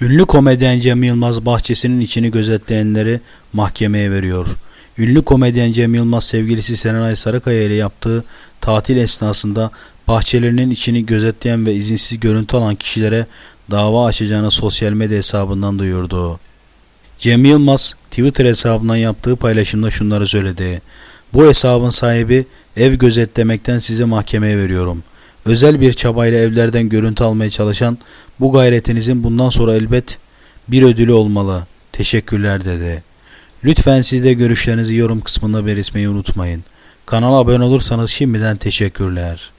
Ünlü komedyen Cem Yılmaz bahçesinin içini gözetleyenleri mahkemeye veriyor. Ünlü komedyen Cem Yılmaz sevgilisi Serenay Sarıkaya ile yaptığı tatil esnasında bahçelerinin içini gözetleyen ve izinsiz görüntü alan kişilere dava açacağını sosyal medya hesabından duyurdu. Cem Yılmaz Twitter hesabından yaptığı paylaşımda şunları söyledi. Bu hesabın sahibi ev gözetlemekten sizi mahkemeye veriyorum. Özel bir çabayla evlerden görüntü almaya çalışan bu gayretinizin bundan sonra elbet bir ödülü olmalı. Teşekkürler dedi. Lütfen siz de görüşlerinizi yorum kısmında belirtmeyi unutmayın. Kanala abone olursanız şimdiden teşekkürler.